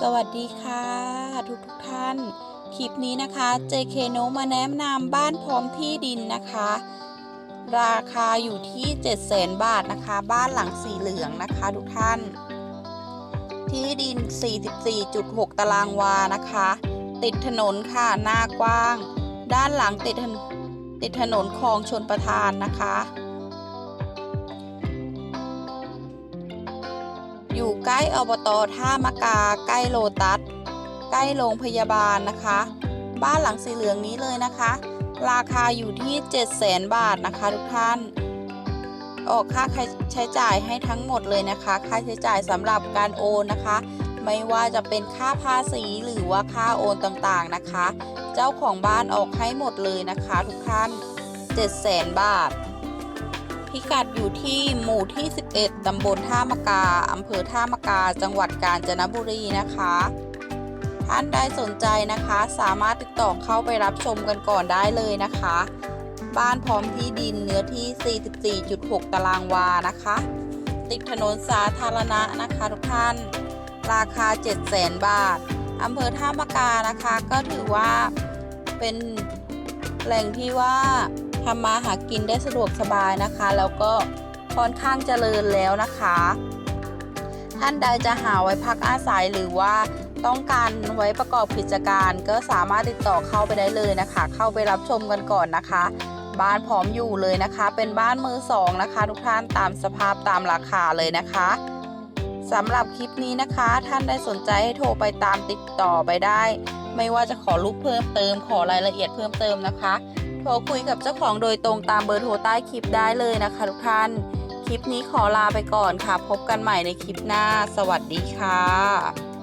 สวัสดีค่ะ ทุกทุกท่าน คลิปนี้นะคะ JK โนมาแนะนำบ้านพร้อมที่ดินนะคะ ราคาอยู่ที่700,000 บาทนะคะ บ้านหลังสีเหลืองนะคะ ทุกท่าน ที่ดิน 44.6 ตารางวานะคะ ติดถนนค่ะ หน้ากว้าง ด้านหลังติดถนติดถนนคลองชนประทานนะคะ อยู่ใกล้อบตท่ามะกา ใกล้โลตัส ใกล้โรงพยาบาลนะคะ บ้านหลังสีเหลืองนี้เลยนะคะ ราคาอยู่ที่ 700,000 บาทนะคะทุกท่าน ออกค่าใช้จ่ายให้ทั้งหมดเลยนะคะ ค่าใช้จ่ายสำหรับการโอนนะคะ ไม่ว่าจะเป็นค่าภาษีหรือว่าค่าโอนต่างๆนะคะ เจ้าของบ้านออกให้หมดเลยนะคะ ทุกท่าน 700,000 บาท พิกัดอยู่ที่หมู่ที่ 11 ตำบลท่ามะกา อำเภอท่ามะกา จังหวัดกาญจนบุรีนะคะ ท่านใดสนใจนะคะ สามารถติดต่อเข้าไปรับชมกันก่อนได้เลยนะคะ บ้านพร้อมที่ดินเนื้อที่ 44.6 ตารางวานะคะ ติดถนนสาธารณะนะคะทุกท่าน ราคา 700,000 บาท อำเภอท่ามะกานะคะ ก็ถือว่าเป็นแหล่งที่ว่า ทำมาหากินได้สะดวกสบายนะคะ แล้วก็ค่อนข้างเจริญแล้วนะคะ ท่านใดจะหาไว้พักอาศัยหรือว่าต้องการไว้ประกอบกิจการ ก็สามารถติดต่อเข้าไปได้เลยนะคะ เข้าไปรับชมกันก่อนนะคะ บ้านพร้อมอยู่เลยนะคะ เป็นบ้านมือสองนะคะ ทุกท่านตามสภาพตามราคาเลยนะคะสำหรับคลิปนี้นะคะ ท่านได้สนใจให้โทรไปตามติดต่อไปได้ ไม่ว่าจะขอรูปเพิ่มเติมขอรายละเอียดเพิ่มเติมนะคะ โทรคุยกับเจ้าของโดยตรงตามเบอร์โทรใต้คลิปได้เลยนะคะทุกท่าน คลิปนี้ขอลาไปก่อนค่ะ พบกันใหม่ในคลิปหน้า สวัสดีค่ะ